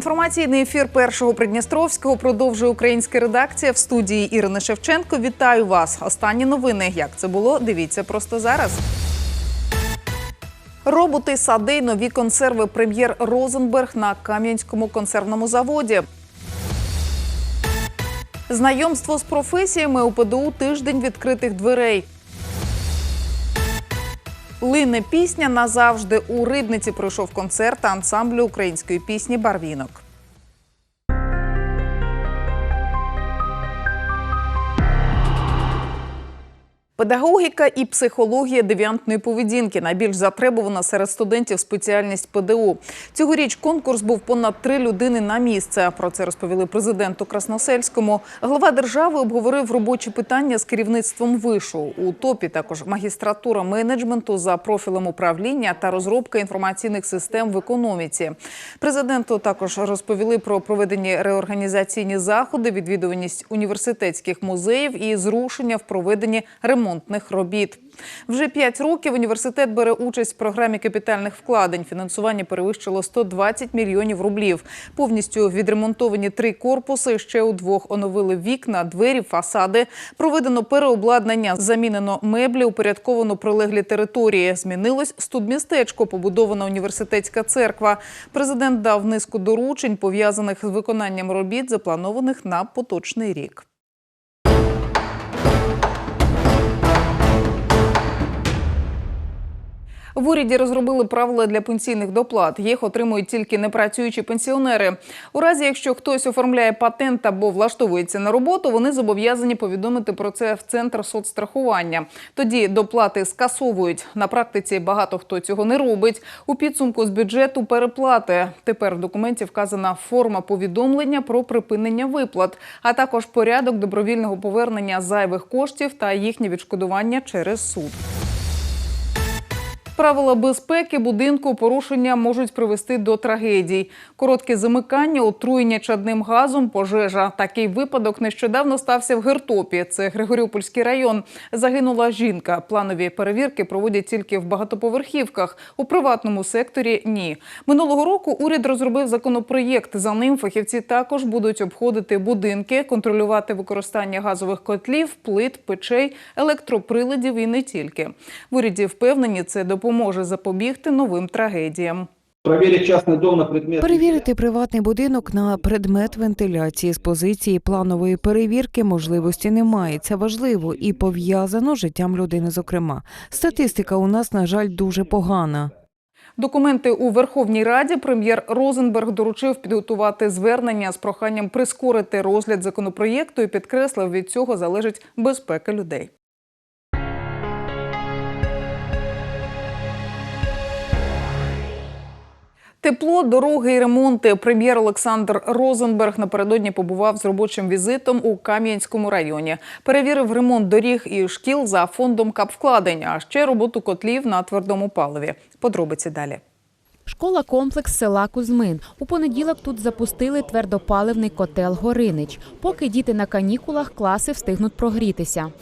Інформаційний ефір першого Придністровського продовжує українська редакція в студії Ірини Шевченко. Вітаю вас. Останні новини. Як це було? Дивіться просто зараз. Роботи, сади, нові консерви. Прем'єр Розенберг на Кам'янському консервному заводі. Знайомство з професіями у ПДУ тиждень відкритих дверей. Лине пісня назавжди у рибниці пройшов концерт ансамблю української пісні Барвінок. Педагогіка і психологія девіантної поведінки найбільш затребувана серед студентів спеціальність ПДУ. Цьогоріч конкурс був понад три людини на місце. Про це розповіли президенту Красносельському. Глава держави обговорив робочі питання з керівництвом вишу. У топі також магістратура менеджменту за профілем управління та розробка інформаційних систем в економіці. Президенту також розповіли про проведені реорганізаційні заходи, відвідуваність університетських музеїв і зрушення в проведенні ремонтних робіт. Вже п'ять років університет бере участь в програмі капітальних вкладень. Фінансування перевищило 120 мільйонів рублів. Повністю відремонтовані три корпуси. Ще у двох оновили вікна, двері, фасади. Проведено переобладнання, замінено меблі, упорядковано прилеглі території. Змінилось студмістечко, побудована університетська церква. Президент дав низку доручень, пов'язаних з виконанням робіт, запланованих на поточний рік. В уряді розробили правила для пенсійних доплат. Їх отримують тільки непрацюючі пенсіонери. У разі, якщо хтось оформляє патент або влаштовується на роботу, вони зобов'язані повідомити про це в центр соцстрахування. Тоді доплати скасовують. На практиці багато хто цього не робить. У підсумку з бюджету переплати. Тепер в документі вказана форма повідомлення про припинення виплат, а також порядок добровільного повернення зайвих коштів та їхнє відшкодування через суд. Правила безпеки будинку порушення можуть привести до трагедій. Коротке замикання, отруєння чадним газом, пожежа. Такий випадок нещодавно стався в Гертопі. Це Григоріопольський район. Загинула жінка. Планові перевірки проводять тільки в багатоповерхівках. У приватному секторі ні. Минулого року уряд розробив законопроєкт. За ним фахівці також будуть обходити будинки, контролювати використання газових котлів, плит, печей, електроприладів і не тільки. В уряді впевнені, це допоможе запобігти новим трагедіям. Проверить частный дом на. Перевірити приватний будинок на предмет вентиляції з позиції планової перевірки можливості немає. Це важливо і пов'язано з життям людини. Зокрема, статистика у нас на жаль дуже погана. Документи у Верховній Раді прем'єр Розенберг доручив підготувати звернення з проханням прискорити розгляд законопроєкту і підкреслив, від цього залежить безпека людей. Тепло, дороги і ремонти. Прем'єр Олександр Розенберг напередодні побував з робочим візитом у Кам'янському районі. Перевірив ремонт доріг і шкіл за фондом капвкладень, а ще роботу котлів на твердому паливі. Подробиці далі. Школа-комплекс села Кузьмин. У понеділок тут запустили твердопаливний котел Горинич. Поки діти на канікулах, класи встигнуть прогрітися.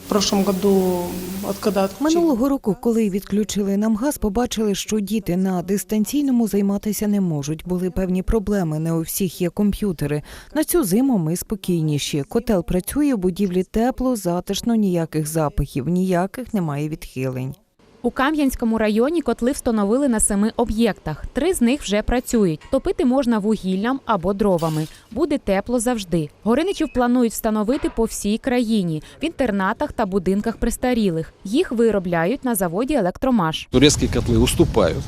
Минулого року, коли відключили нам газ, побачили, що діти на дистанційному займатися не можуть. Були певні проблеми. Не у всіх є комп'ютери. На цю зиму ми спокійніші. Котел працює в будівлі тепло, затишно, ніяких запахів, ніяких немає відхилень. У Кам'янському районі котли встановили на семи об'єктах. Три з них вже працюють. Топити можна вугіллям або дровами. Буде тепло завжди. Гориничів планують встановити по всій країні в інтернатах та будинках престарілих. Їх виробляють на заводі Електромаш. Турецькі котли уступают.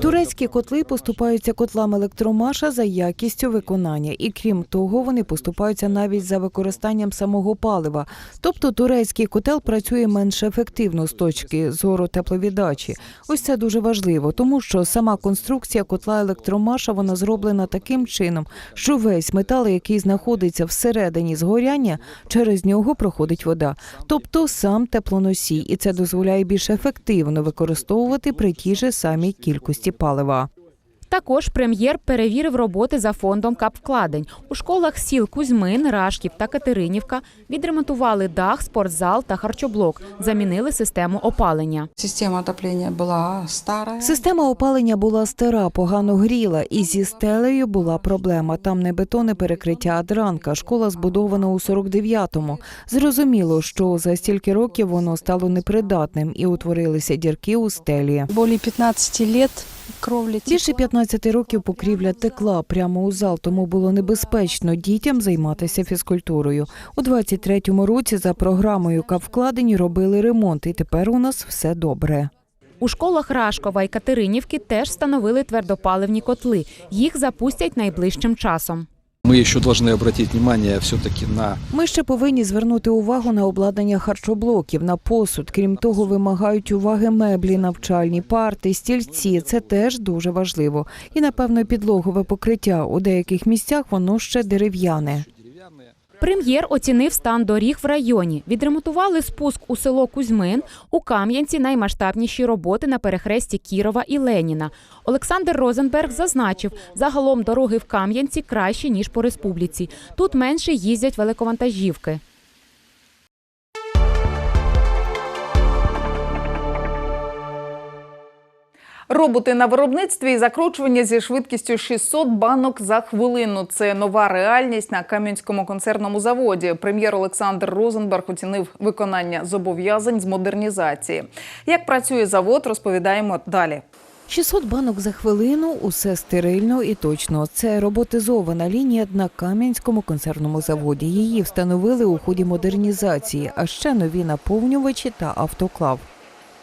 Турецькі котли поступаються котлам електромаша за якістю виконання, і крім того, вони поступаються навіть за використанням самого палива. Тобто турецький котел працює менш ефективно з точки зору тепловіддачі. Ось це дуже важливо, тому що сама конструкція котла електромаша вона зроблена таким чином, що весь метал, який знаходиться всередині згоряння, через нього проходить вода, тобто сам теплоносій, і це дозволяє більш ефективно використовувати при тій же самій кількості палива. Також прем'єр перевірив роботи за фондом капвкладень. У школах сіл Кузьмин, Рашків та Катеринівка відремонтували дах, спортзал та харчоблок, замінили систему опалення. Система отопления была старая. Система опалення була стара, погано гріла, і зі стелею була проблема. Там не бетонне перекриття, а дранка. Школа збудована у 49-му. Зрозуміло, що за стільки років воно стало непридатним і утворилися дірки у стелі. Более 15 лет кровля Більше текла. 15 років покрівля текла прямо у зал, тому було небезпечно дітям займатися фізкультурою. У 23-му році за програмою «Кавкладені» робили ремонт, і тепер у нас все добре. У школах Рашкова і Катеринівки теж встановили твердопаливні котли. Їх запустять найближчим часом. Мы ще повинні обратити внимание все-таки на Ми ще повинні звернути увагу на обладнання харчоблоків, на посуд. Крім того, вимагають уваги меблі, навчальні парти, стільці. Це теж дуже важливо. І напевно підлогове покриття. У деяких місцях воно ще дерев'яне. Прем'єр оцінив стан доріг в районі. Відремонтували спуск у село Кузьмин. У Кам'янці наймасштабніші роботи на перехресті Кірова і Леніна. Олександр Розенберг зазначив, загалом дороги в Кам'янці кращі ніж по республіці. Тут менше їздять великовантажівки. Роботи на виробництві і закручування зі швидкістю 600 банок за хвилину. Це нова реальність на Кам'янському концерному заводі. Прем'єр Олександр Розенберг оцінив виконання зобов'язань з модернізації. Як працює завод, розповідаємо далі. 600 банок за хвилину, усе стерильно і точно. Це роботизована лінія на Кам'янському консервному заводі. Її встановили у ході модернізації, а ще нові наповнювачі та автоклав.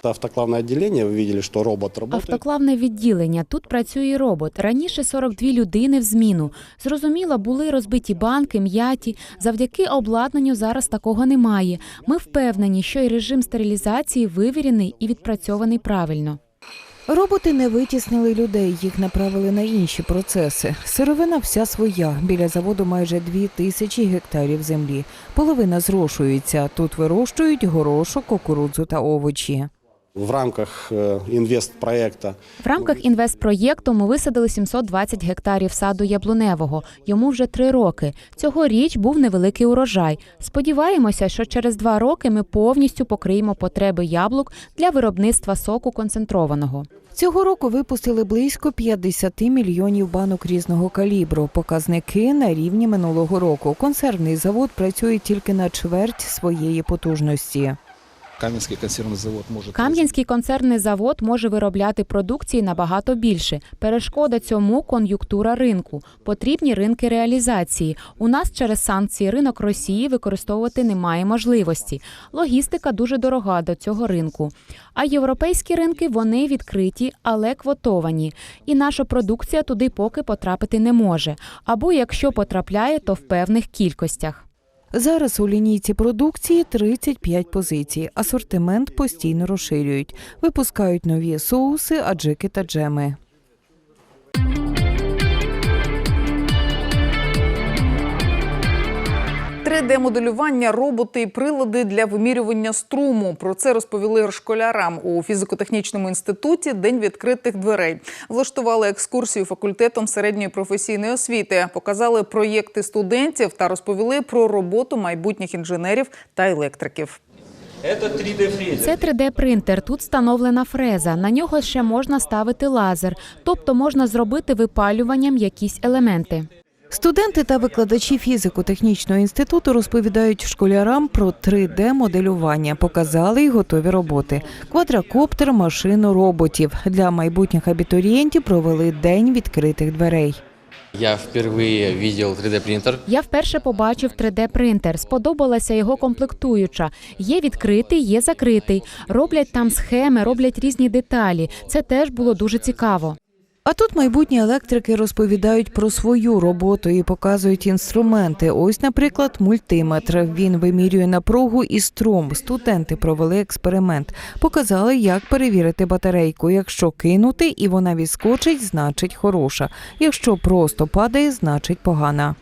Автоклавное отделение, вы видели, что робот работает. Автоклавне відділення. Тут працює робот. Раніше 42 людини в зміну. Зрозуміло, були розбиті банки, м'яті. Завдяки обладнанню зараз такого немає. Ми впевнені, що і режим стерилізації вивірений і відпрацьований правильно. Роботи не витіснили людей, їх направили на інші процеси. Сировина вся своя. Біля заводу майже дві тисячі гектарів землі. Половина зрошується. Тут вирощують горошок, кукурудзу та овочі. В рамках э, В рамках інвестпроєкту ми висадили 720 гектарів саду яблуневого. Йому вже три роки. Цьогоріч був невеликий урожай. Сподіваємося, що через два роки ми повністю покриємо потреби яблук для виробництва соку концентрованого. Цього року випустили близько 50 мільйонів банок різного калібру. Показники на рівні минулого року. Консервний завод працює тільки на чверть своєї потужності. Каменский консервный завод может... Кам'янський концернний завод може виробляти продукції набагато більше. Перешкода цьому кон'юнктура ринку. Потрібні ринки реалізації. У нас через санкції ринок Росії використовувати немає можливості. Логістика дуже дорога до цього ринку. А європейські ринки вони відкриті, але квотовані. І наша продукція туди поки потрапити не може. Або якщо потрапляє, то в певних кількостях. Зараз у лінійці продукції 35 позицій. Асортимент постійно розширюють. Випускають нові соуси, аджики та джеми. – 3D-моделювання, роботи і прилади для вимірювання струму. Про це розповіли школярам у фізико-технічному інституті День відкритих дверей. Влаштували екскурсію факультетом середньої професійної освіти, показали проєкти студентів та розповіли про роботу майбутніх інженерів та електриків. Це 3D-принтер. Тут встановлена фреза. На нього ще можна ставити лазер, тобто можна зробити випалюванням якісь елементи. Студенти та викладачі фізико-технічного інституту розповідають школярам про 3D-моделювання. Показали й готові роботи: квадрокоптер, машину роботів. Для майбутніх абітурієнтів провели день відкритих дверей. Я впервые видел 3D-принтер. Я вперше побачив 3D-принтер. Сподобалася його комплектуюча. Є відкритий, є закритий. Роблять там схеми, роблять різні деталі. Це теж було дуже цікаво. А тут майбутні електрики розповідають про свою роботу і показують інструменти. Ось, наприклад, мультиметр. Він вимірює напругу і струм. Студенти провели експеримент. Показали, як перевірити батарейку. Якщо кинути і вона відскочить, значить хороша. Якщо просто падає, значить погана.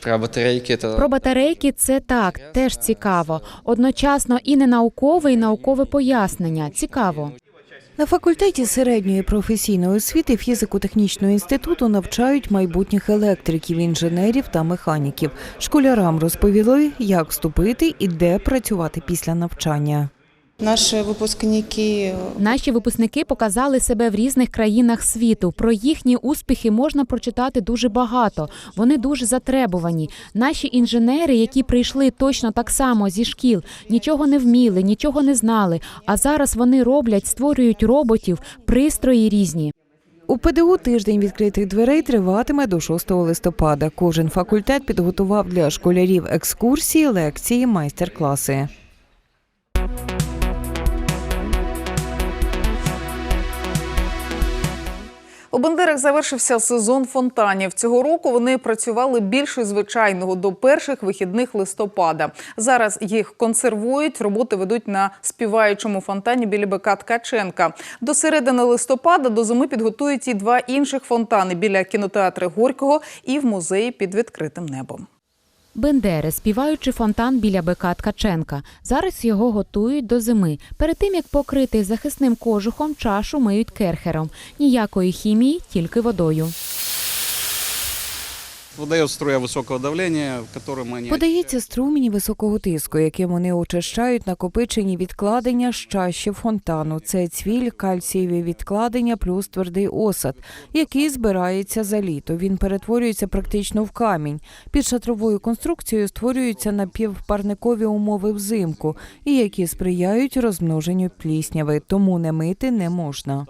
Про батарейки это... Про батарейки це так, теж цікаво. Одночасно і не наукове, і наукове пояснення. Цікаво. На факультеті середньої професійної освіти фізико-технічного інституту навчають майбутніх електриків, інженерів та механіків. Школярам розповіли, як вступити і де працювати після навчання. Наши выпускники Наші випускники показали себе в різних країнах світу. Про їхні успіхи можна прочитати дуже багато. Вони дуже затребувані. Наші інженери, які прийшли точно так само зі шкіл, нічого не вміли, нічого не знали. А зараз вони роблять, створюють роботів, пристрої різні. У ПДУ тиждень відкритих дверей триватиме до 6 листопада. Кожен факультет підготував для школярів екскурсії, лекції, майстер-класи. У Бандерах завершився сезон фонтанів. Цього року вони працювали більше звичайного до перших вихідних листопада. Зараз їх консервують. Роботи ведуть на співаючому фонтані біля БК Ткаченка. До середини листопада до зими підготують і два інших фонтани біля кінотеатру Горького і в музеї під відкритим небом. Бендери, співаючи фонтан біля БК Ткаченка. Зараз його готують до зими. Перед тим як покрити захисним кожухом, чашу миють керхером. Ніякої хімії, тільки водою. Выдает струя высокого давления, которым они... Подається струмінь високого тиску, яким вони очищають накопичені відкладення з чаші фонтану. Це цвіль, кальцієві відкладення плюс твердий осад, який збирається за літо. Він перетворюється практично в камінь. Під шатровою конструкцією створюються напівпарникові умови взимку, і які сприяють розмноженню плісняви, тому не мити не можна.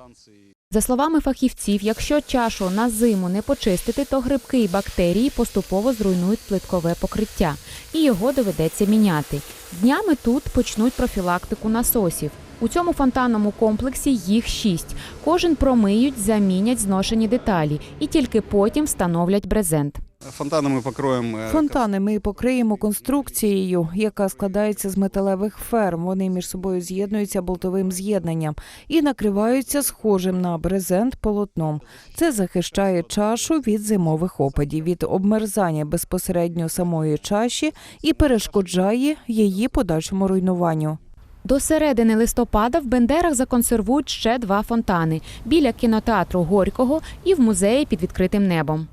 За словами фахівців, якщо чашу на зиму не почистити, то грибки і бактерії поступово зруйнують плиткове покриття, і його доведеться міняти. Днями тут почнуть профілактику насосів. У цьому фонтанному комплексі їх шість. Кожен промиють, замінять зношені деталі і тільки потім встановлять брезент. Фонтаны мы покроем... э, Фонтани ми покриємо конструкцією, яка складається з металевих ферм. Вони між собою з'єднуються болтовим з'єднанням і накриваються схожим на брезент полотном. Це захищає чашу від зимових опадів, від обмерзання безпосередньо самої чаші і перешкоджає її подальшому руйнуванню. До середини листопада в Бендерах законсервують ще два фонтани біля кінотеатру Горького і в музеї під відкритим небом.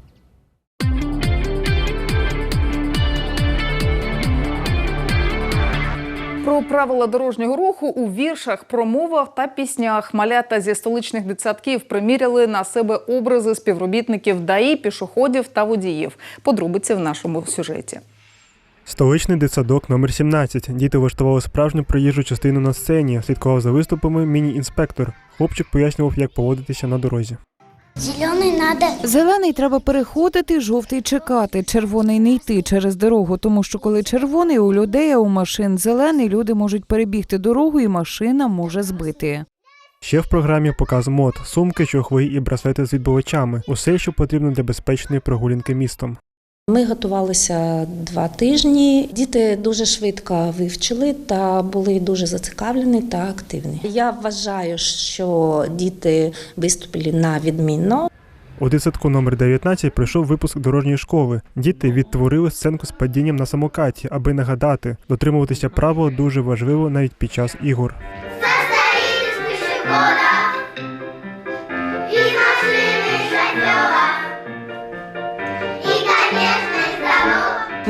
Про правила дорожнього руху у віршах, промовах та піснях малята зі столичних дитсадків приміряли на себе образи співробітників ДАІ, пішоходів та водіїв. Подробиці в нашому сюжеті. Столичний дитсадок номер 17. Діти влаштували справжню проїжджу частину на сцені. Слідкував за виступами міні-інспектор. Хлопчик пояснював, як поводитися на дорозі. Зеленый надо. Зелений треба переходити, жовтий чекати, червоний не йти через дорогу, тому що коли червоний у людей, а у машин зелений, люди можуть перебігти дорогу, і машина може збити. Ще в програмі показ мод, сумки, чохли і браслети з відбувачами Усе, що потрібно для безпечної прогулянки містом. Ми готувалися два тижні. Діти дуже швидко вивчили та були дуже зацікавлені та активні. Я вважаю, що діти виступили на відмінно. У дитсадку номер 19 пройшов випуск дорожньої школи. Діти відтворили сценку з падінням на самокаті, аби нагадати, дотримуватися правил дуже важливо навіть під час ігор.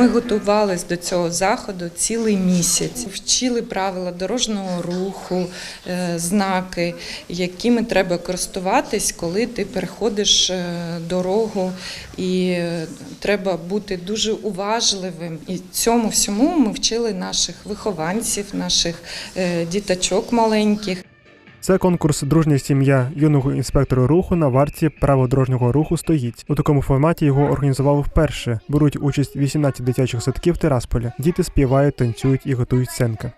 Ми готувалися до цього заходу цілий місяць. Вчили правила дорожнього руху, е, знаки, якими треба користуватись, коли ти переходиш е, дорогу, і е, треба бути дуже уважливим. І цьому всьому ми вчили наших вихованців, наших діточок маленьких. Це конкурс Дружня сім'я юного інспектора руху на варті правил дорожнього руху стоїть. У такому форматі його організували вперше. Беруть участь 18 дитячих садків Тирасполя. Діти співають, танцюють і готують сценки.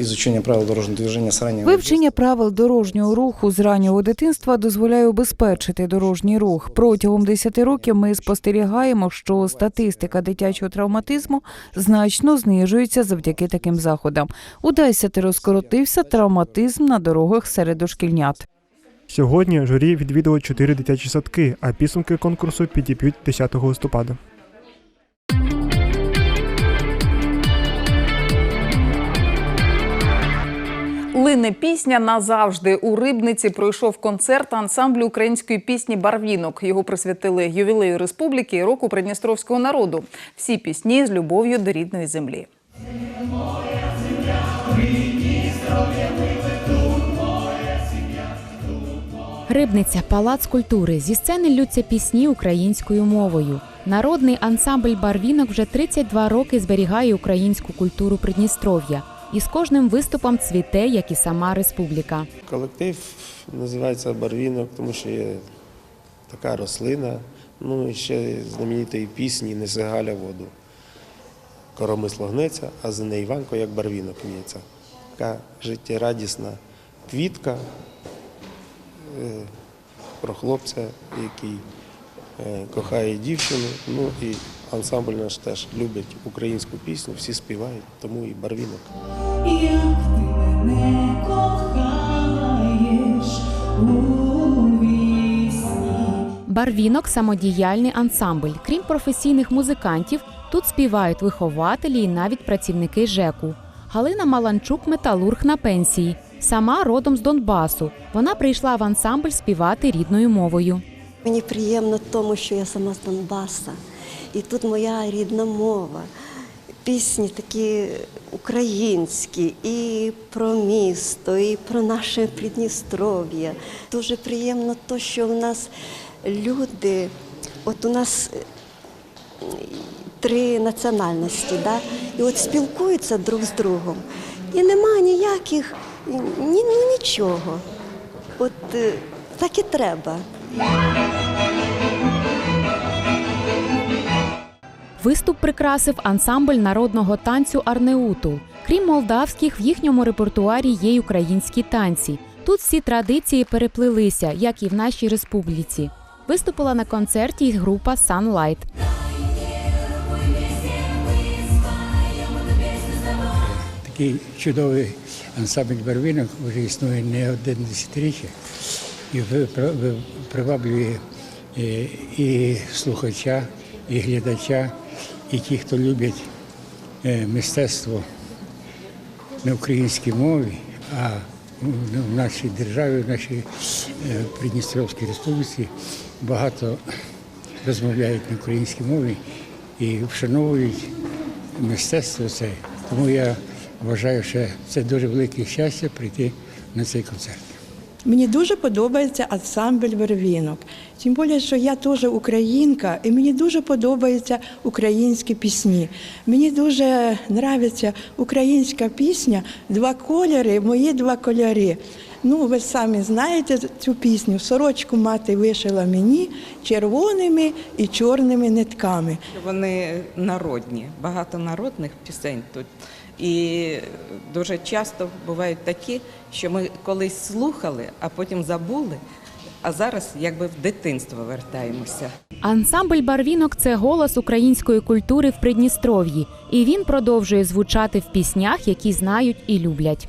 Изучение правил дорожного движения с раннего Вивчення правил дорожнього руху з раннього дитинства дозволяє убезпечити дорожній рух. Протягом 10 років ми спостерігаємо, що статистика дитячого травматизму значно знижується завдяки таким заходам. У 10 розкоротився травматизм на дорогах серед дошкільнят. Сьогодні журі відвідало 4 дитячі садки, а підсумки конкурсу підіб'ють 10 листопада. Лине пісня назавжди. У Рибниці пройшов концерт ансамблю української пісні Барвінок. Його присвятили ювілею республіки і року придністровського народу. Всі пісні з любов'ю до рідної землі. Рибниця палац культури. Зі сцени ллються пісні українською мовою. Народний ансамбль Барвінок вже 32 роки зберігає українську культуру Придністров'я. І з кожним виступом цвіте, як і сама республіка. Колектив називається Барвінок, тому що є така рослина. Ну і ще знаменитої пісні Неси Галя воду. Коромисло гнеться, а за неї Іванко як барвінок в'ється. Така життєрадісна квітка е, про хлопця, який е, кохає дівчину. Ну і ансамбль наш теж любить українську пісню, всі співають, тому і барвінок. Барвінок самодіяльний ансамбль. Крім професійних музикантів, тут співають вихователі і навіть працівники ЖЕКу. Галина Маланчук металург на пенсії. Сама родом з Донбасу. Вона прийшла в ансамбль співати рідною мовою. Мені приємно тому, що я сама з Донбаса, і тут моя рідна мова. Пісні такі українські, і про місто, і про наше Придністров'я. Дуже приємно то, що у нас люди, от у нас три національності, да? і от спілкуються друг з другом. І нема ніяких, ні, ну нічого. От е, так і треба. Виступ прикрасив ансамбль народного танцю Арнеутул. Крім молдавських, в їхньому репертуарі є й українські танці. Тут всі традиції переплилися, як і в нашій республіці. Виступила на концерті група Sunlight. Такий чудовий ансамбль барвінок вже існує не одне десятиріччя і приваблює е, і слухача, і глядача, і ті, хто люблять е, мистецтво на українській мові, а в нашій державі, в нашій е, Придністровській республіці багато розмовляють на українській мові і вшановують мистецтво це. Тому я вважаю, що це дуже велике щастя прийти на цей концерт. Мені дуже подобається ансамбль Вервінок. Тим більше, що я теж українка, і мені дуже подобаються українські пісні. Мені дуже подобається українська пісня Два кольори, мої два кольори. Ну, ви самі знаєте цю пісню. Сорочку мати вишила мені червоними і чорними нитками. Вони народні, багато народних пісень тут. І дуже часто бувають такі, що ми колись слухали, а потім забули, а зараз якби в дитинство вертаємося. Ансамбль Барвінок це голос української культури в Придністров'ї, і він продовжує звучати в піснях, які знають і люблять.